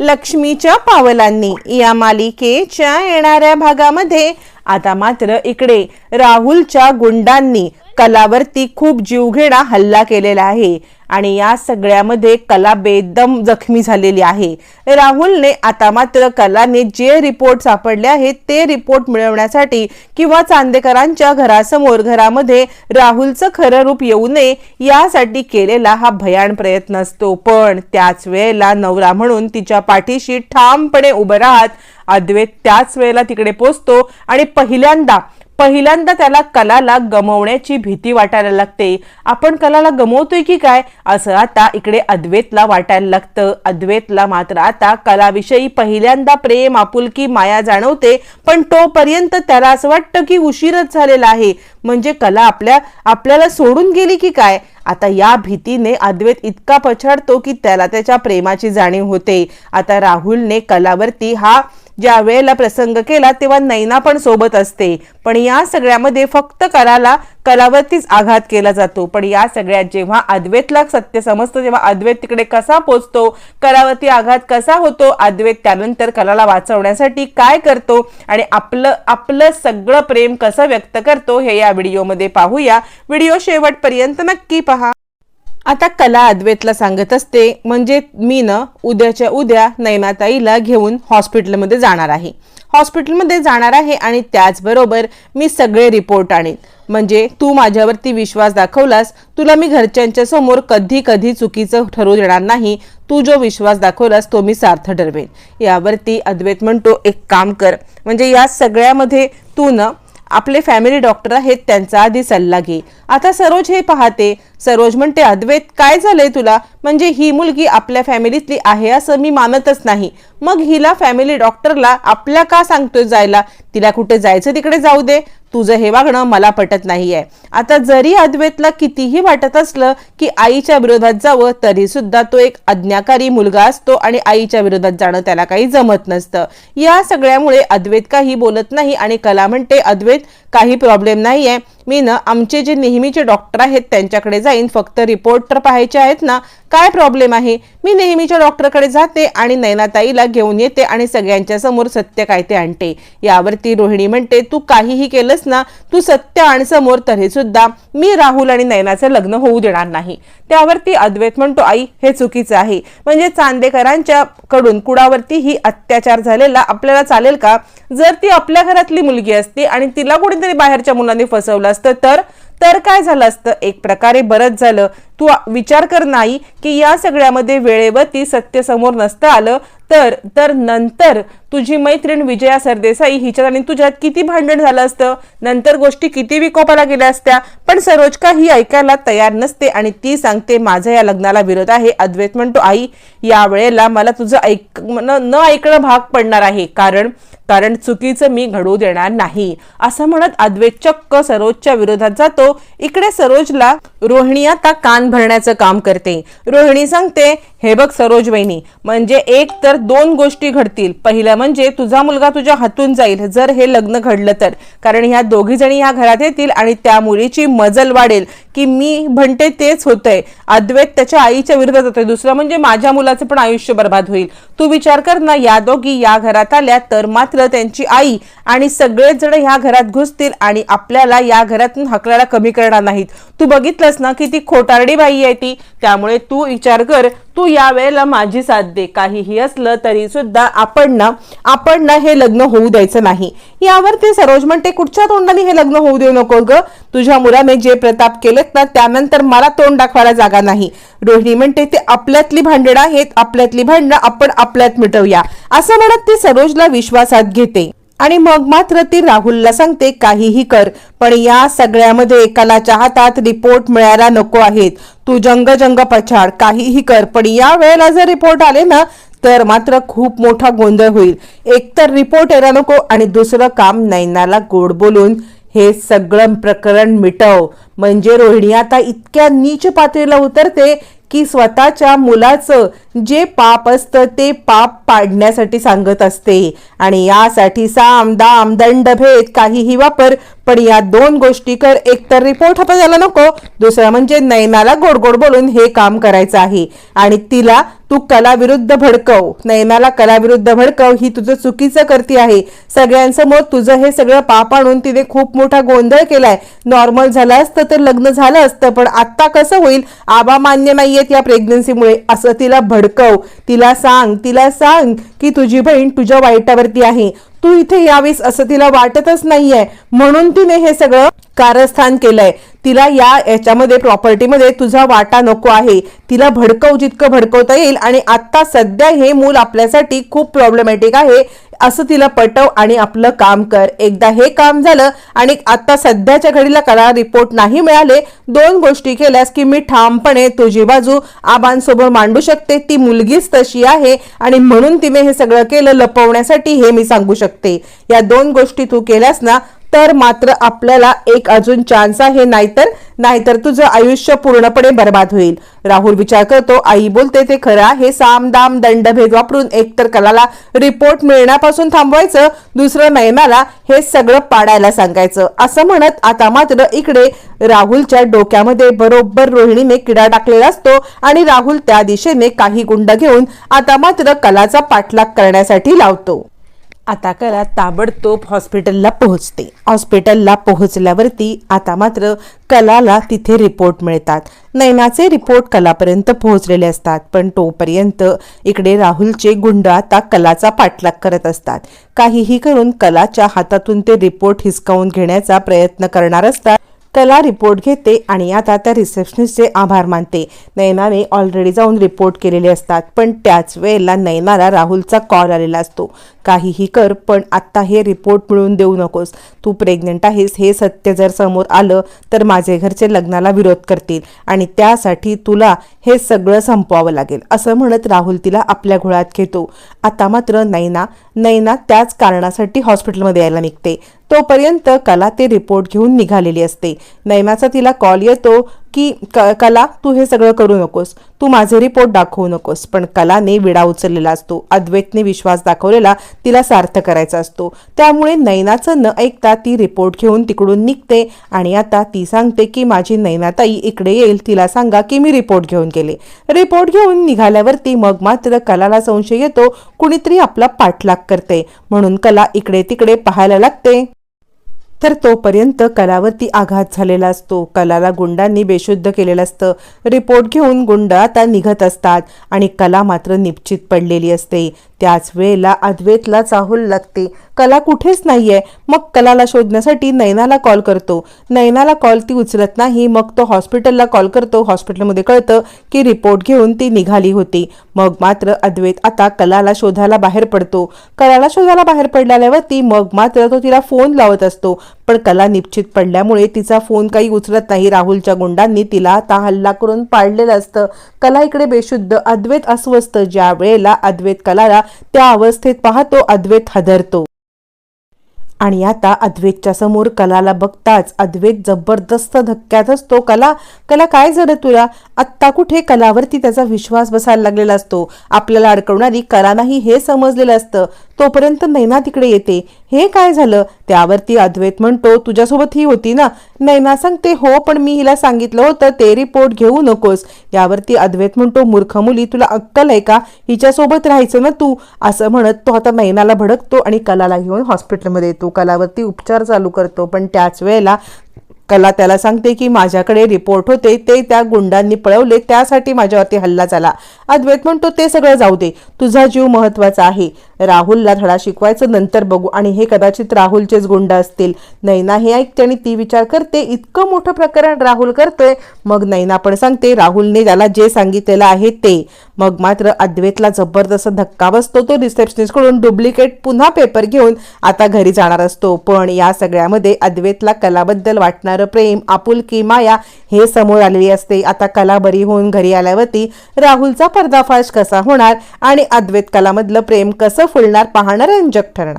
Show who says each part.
Speaker 1: लक्ष्मीच्या पावलांनी या मालिकेच्या येणाऱ्या भागामध्ये आता मात्र इकडे राहुलच्या गुंडांनी कलावरती खूप जीवघेणा हल्ला केलेला आहे आणि या सगळ्यामध्ये कला बेदम जखमी झालेली आहे. राहुलने आता मात्र कलाने जे रिपोर्ट सापडले आहेत ते रिपोर्ट मिळवण्यासाठी किंवा चांदेकरांच्या घरासमोर घरामध्ये राहुलचं खरं रूप येऊ नये यासाठी केलेला हा भयान प्रयत्न असतो. पण त्याच वेळेला नवरा म्हणून तिच्या पाठीशी ठामपणे उभं राहत अद्वैत त्याच वेळेला तिकडे पोचतो आणि पहिल्यांदा पहिल्यांदा त्याला कलाला गमवण्याची भीती वाटायला लागते. आपण कलाला गमवतोय की काय? असं आता इकडे अद्वैतला वाटायला लागतं. अद्वैतला मात्र आता कलाविषयी पहिल्यांदा प्रेम आपुलकी माया जाणवते. पण तोपर्यंत त्याला असं वाटतं की उशीरच झालेला आहे. म्हणजे कला आपल्या आपल्याला सोडून गेली की काय? आता या भीतीने अद्वैत इतका पछाडतो की त्याला त्याच्या प्रेमाची जाणीव होते. आता राहुलने कलावरती हा ज्या वेळेला प्रसंग केला तेव्हा नैना पण सोबत असते. पण या सगळ्यामध्ये फक्त कलाला कलावरतीच आघात केला जातो. पण या सगळ्यात जेव्हा अद्वैतला सत्य समजतं तेव्हा अद्वैत तिकडे कसा पोचतो कलावरती आघात कसा होतो अद्वैत त्यानंतर कलाला वाचवण्यासाठी काय करतो आणि आपलं आपलं सगळं प्रेम कसं व्यक्त करतो हे या व्हिडिओमध्ये पाहूया. व्हिडिओ शेवटपर्यंत नक्की पहा. आता कला अद्वैतला सांगत असते म्हणजे मी न उद्याच्या उद्या नैनाताईला घेऊन हॉस्पिटलमध्ये जाणार आहे. हॉस्पिटलमध्ये जाणार आहे आणि त्याचबरोबर मी सगळे रिपोर्ट आणेन. म्हणजे तू माझ्यावरती विश्वास दाखवलास तुला मी घरच्यांच्या समोर कधी कधी चुकीचं ठरवू देणार नाही तू जो विश्वास दाखवलास तो मी सार्थ ठरवेन. यावरती अद्वैत म्हणतो एक काम कर. म्हणजे या सगळ्यामध्ये तू न आपले फॅमिली डॉक्टर आहेत त्यांचा आधी सल्ला घे. आता सरोज हे पाहते सरोज म्हणते अद्वैत काय झालंय तुला? म्हणजे ही मुलगी आपल्या फॅमिलीतली आहे असं मी मानतच नाही. मग हिला फॅमिली डॉक्टरला आपल्या का सांगतोय जायला? तिला कुठे जायचं तिकडे जाऊ दे. तुझं हे वागणं मला पटत नाहीये. आता जरी अद्वैतला कितीही वाटत असलं की आईच्या विरोधात जावं तरी सुद्धा तो एक अज्ञाकारी मुलगा असतो आणि आईच्या विरोधात जाणं त्याला काही जमत नसतं. या सगळ्यामुळे अद्वैत काही बोलत नाही आणि कला म्हणते अद्वैत काही प्रॉब्लेम नाहीये. मी ना आमचे जे नेहमीचे डॉक्टर आहेत त्यांच्याकडे जाईन फक्त रिपोर्ट तर पाहायचे आहेत ना काय प्रॉब्लेम आहे? मी नेहमीच्या डॉक्टरकडे जाते आणि नैनाताईला घेऊन येते आणि सगळ्यांच्या समोर सत्य काय ते आणते. यावरती रोहिणी म्हणते तू काहीही केलंस ना तू सत्य आण समोर तरी सुद्धा मी राहुल आणि नैनाचं लग्न होऊ देणार नाही. त्यावरती अद्वैत म्हणतो आई हे चुकीचं आहे. म्हणजे चांदेकरांच्या कडून कुणावरती ही अत्याचार झालेला आपल्याला चालेल का? जर ती आपल्या घरातली मुलगी असती आणि तिला कोणीतरी बाहेरच्या मुलांनी फसवलं असतं. तर तर काय झालं असतं? एक प्रकारे बरंच झालं. तू विचार कर नाही की या सगळ्यामध्ये वेळेवरती सत्य समोर नसतं आलं तर तर नंतर तुझी मैत्रीण विजया सरदेसाई हिच्यात आणि तुझ्यात किती भांडण झालं असतं? नंतर गोष्टी किती विकोपाला गेल्या असत्या? पण सरोजका ही ऐकायला तयार नसते आणि ती सांगते माझा या लग्नाला विरोध आहे. अद्वैत म्हणतो आई या वेळेला मला तुझं ऐक न न ऐकणं भाग पडणार आहे. कारण कारण चुकीचं मी घडवू देणार नाही. असं म्हणत अद्वैत चक्क सरोजच्या विरोधात जातो. इकडे सरोजला रोहिणी आता कान भरण्याचं काम करते. रोहिणी सांगते हे बघ सरोज वहिनी म्हणजे एक तर दोन गोष्टी घडतील. पहिलं म्हणजे तुझा मुलगा तुझ्या हातून जाईल जर हे लग्न घडलं तर. कारण ह्या दोघी जणी ह्या घरात येतील आणि त्या मुलीची मजल वाढेल की मी म्हणते तेच होतंय. अद्वैत त्याच्या आईच्या विरोधात होतोय. दुसरं म्हणजे माझ्या मुलाचं पण आयुष्य बर्बाद होईल. तू विचार कर ना या दोघी या घरात आल्या तर मात्र त्यांची आई आणि सगळेच जण ह्या घरात घुसतील आणि आपल्याला या घरातून हकलाला कमी करणार नाहीत. तू बघितलंस ना की ती खोटारडी बाई आहे ती. त्यामुळे तू विचार कर. तू या वेळेला माझी साथ दे. काहीही असलं तरी सुद्धा आपण ना आपण ना हे लग्न होऊ द्यायचं नाही. यावर ते सरोज म्हणते कुठच्या तोंडाने हे लग्न होऊ देऊ नको ग? तुझ्या मुलाने जे प्रताप केलेत ना त्यानंतर मला तोंड दाखवायला जागा नाही. रोहिणी म्हणते ते आपल्यातली भांडणं आहेत. आपल्यातली भांडणं आपण आपल्यात मिटवूया. असं म्हणत ती सरोजला विश्वासात घेते. आणि मग मात्र ती राहुलला सांगते काहीही कर पण या सगळ्यामध्ये कलाच्या हातात रिपोर्ट मिळायला नको आहेत. तू जंग जंग पछाड काहीही कर पण या वेळेला जर रिपोर्ट आले ना तर मात्र खूप मोठा गोंधळ होईल. एकतर रिपोर्ट यायला नको आणि दुसरं काम नैनाला गोड बोलून हे सगळं प्रकरण मिटव. म्हणजे रोहिणी आता इतक्या नीच पातळीला उतरते की स्वतःच्या मुलाचं जे पाप असतं ते पाप पाडण्यासाठी सांगत असते. आणि यासाठी साम दाम दंडभेद काहीही वापर. पण या दोन गोष्टी कर एकतर रिपोर्ट हातात यायला नको. दुसरं म्हणजे नैनाला गोड गोड बोलून हे काम करायचं आहे. आणि तिला तू कलाविरुद्ध भडकव. नयनाला कलाविरुद्ध भडकव ही तुझं चुकीचं करती आहे. सगळ्यांसमोर तुझं हे सगळं पाप आणून तिने खूप मोठा गोंधळ केलाय. नॉर्मल झालं असतं तर लग्न झालं असतं पण आत्ता कसं होईल? आबा मान्य नाहीयेत या प्रेग्नन्सीमुळे. असं तिला भडकव. तिला सांग तिला सांग की तुझी बहीण तुझ्या वाईटावरती आहे. तू इथे यावीस असं तिला वाटतच नाहीये. म्हणून तिने हे सगळं कारस्थान केलंय. तिला या याच्यामध्ये प्रॉपर्टीमध्ये तुझा वाटा नको आहे. तिला भडकव जितकं भडकवता येईल आणि आता सध्या हे मूल आपल्यासाठी खूप प्रॉब्लेमॅटिक आहे. असं तिला पटव आणि आपलं काम कर. एकदा हे काम झालं आणि आता सध्याच्या घडीला करा रिपोर्ट नाही मिळाले दोन गोष्टी केल्यास की मी ठामपणे तुझी बाजू आबांसोबत मांडू शकते. ती मुलगीच तशी आहे आणि म्हणून तिने हे सगळं केलं लपवण्यासाठी हे मी सांगू शकते. या दोन गोष्टी तू केल्यास ना तर मात्र आपल्याला एक अजून चान्स आहे नाहीतर नाहीतर तुझं आयुष्य पूर्णपणे बर्बाद होईल. राहुल विचार करतो आई बोलते ते खरं आहे साम दाम दंडभेद वापरून एकतर कलाला रिपोर्ट मिळण्यापासून थांबवायचं दुसरं नयनाला हे सगळं पाडायला सांगायचं. असं म्हणत आता मात्र इकडे राहुलच्या डोक्यामध्ये बरोबर रोहिणीने किडा टाकलेला असतो आणि राहुल त्या दिशेने काही गुंड घेऊन आता मात्र कलाचा पाठलाग करण्यासाठी लावतो. आता कला ताबडतोब हॉस्पिटलला पोहोचते. हॉस्पिटलला पोहोचल्यावरती आता मात्र कलाला तिथे रिपोर्ट मिळतात. नैनाचे रिपोर्ट कलापर्यंत पोहोचलेले असतात पण तोपर्यंत इकडे राहुलचे गुंड आता कलाचा पाठलाग करत असतात. काहीही करून कलाच्या हातातून ते रिपोर्ट हिसकावून घेण्याचा प्रयत्न करणार असतात. कला रिपोर्ट घेते आणि आता त्या रिसेप्शनिस्टचे आभार मानते. नैनाने ऑलरेडी जाऊन रिपोर्ट केलेले असतात पण त्याच वेळेला नैनाला राहुलचा कॉल आलेला असतो. काहीही कर पण आत्ता हे रिपोर्ट मिळवून देऊ नकोस. तू प्रेग्नंट आहेस हे सत्य जर समोर आलं तर माझे घरचे लग्नाला विरोध करतील. आणि त्यासाठी तुला हे सगळं संपवावं लागेल. असं म्हणत राहुल तिला आपल्या घोळात घेतो. आता मात्र नैना नैना त्याच कारणासाठी हॉस्पिटलमध्ये यायला निघते. तोपर्यंत कला ते रिपोर्ट घेऊन निघालेली असते. नैनाचा तिला कॉल येतो. की क कला तू हे सगळं करू नकोस. तू माझे रिपोर्ट दाखवू नकोस. पण कलाने विडा उचललेला असतो. अद्वैतने विश्वास दाखवलेला तिला सार्थ करायचा असतो. त्यामुळे नैनाचं न ऐकता ती रिपोर्ट घेऊन तिकडून निघते आणि आता ती सांगते की माझी नैनाताई इकडे येईल. तिला सांगा की मी रिपोर्ट घेऊन गेले. रिपोर्ट घेऊन निघाल्यावरती मग मात्र कलाला संशय येतो. कुणीतरी आपला पाठलाग करते. म्हणून कला इकडे तिकडे पाहायला लागते. तर तोपर्यंत कलावरती आघात झालेला असतो. कलाला गुंडांनी बेशुद्ध केलेलं असतं. रिपोर्ट घेऊन गुंड आता निघत असतात आणि कला मात्र निश्चित पडलेली असते. त्याच वेळेला अद्वैतला चाहूल लागते. कला कुठेच नाहीये. मग कलाला शोधण्यासाठी नैनाला कॉल करतो. नैनाला कॉल ती उचलत नाही. मग तो हॉस्पिटलला कॉल करतो. हॉस्पिटलमध्ये कळतं की रिपोर्ट घेऊन ती निघाली होती. मग मात्र अद्वैत आता कलाला शोधायला बाहेर पडतो. कलाला शोधायला बाहेर पडल्यावरती मग मात्र तो तिला फोन लावत असतो. पण कला निश्चित पडल्यामुळे तिचा फोन काही उचलत नाही. राहुलच्या गुंडांनी तिला आता हल्ला करून पाडलेलं असतं. कला इकडे बेशुद्ध अद्वैत अस्वस्थ. ज्या वेळेला अद्वैत कलाला त्या अवस्थेत पाहतो अद्वैत हदरतो. आणि आता अद्वैतच्या समोर कलाला बघताच अद्वैत जबरदस्त धक्क्यात असतो कला कला काय झालं तुला? आत्ता कुठे कलावरती त्याचा विश्वास बसायला लागलेला असतो? आपल्याला अडकवणारी कला नाही हे समजलेलं असतं. तोपर्यंत नैना तिकडे येते. हे काय झालं? त्यावरती अद्वैत म्हणतो तुझ्यासोबत ही होती ना? नैना सांगते हो पण मी हिला सांगितलं होतं ते रिपोर्ट घेऊ नकोस. यावरती अद्वैत म्हणतो मूर्ख मुली तुला अक्कल आहे का? हिच्यासोबत राहायचं ना तू? असं म्हणत तो आता नैनाला भडकतो आणि कलाला घेऊन हॉस्पिटलमध्ये येतो. कलावरती उपचार चालू करतो पण त्याच वेळेला कला त्याला सांगते की माझ्याकडे रिपोर्ट होते ते त्या गुंडांनी पळवले त्यासाठी माझ्यावरती हल्ला झाला. अद्वैत म्हणतो ते सगळं जाऊ दे तुझा जीव महत्त्वाचा आहे. राहुलला धडा शिकवायचं नंतर बघू. आणि हे कदाचित राहुलचेच गुंड असतील. नैना हे ऐकते आणि ती विचार करते. इतकं मोठं प्रकरण राहुल करतोय. मग नैना पण सांगते राहुलने त्याला जे सांगितलेलं आहे ते. मग मात्र अद्वैतला जबरदस्त धक्का बसतो तो रिसेप्शनिस्टकडून. डुप्लिकेट पुन्हा पेपर घेऊन आता घरी जाणार असतो. पण या सगळ्यामध्ये अद्वैतला कलाबद्दल वाटणारं प्रेम आपुलकी माया हे समोर आलेली असते. आता कला बरी होऊन घरी आल्यावरती राहुलचा पर्दाफाश कसा होणार आणि अद्वैत कलामधलं प्रेम कसं फुलणार पाहणं रंजक ठरणार.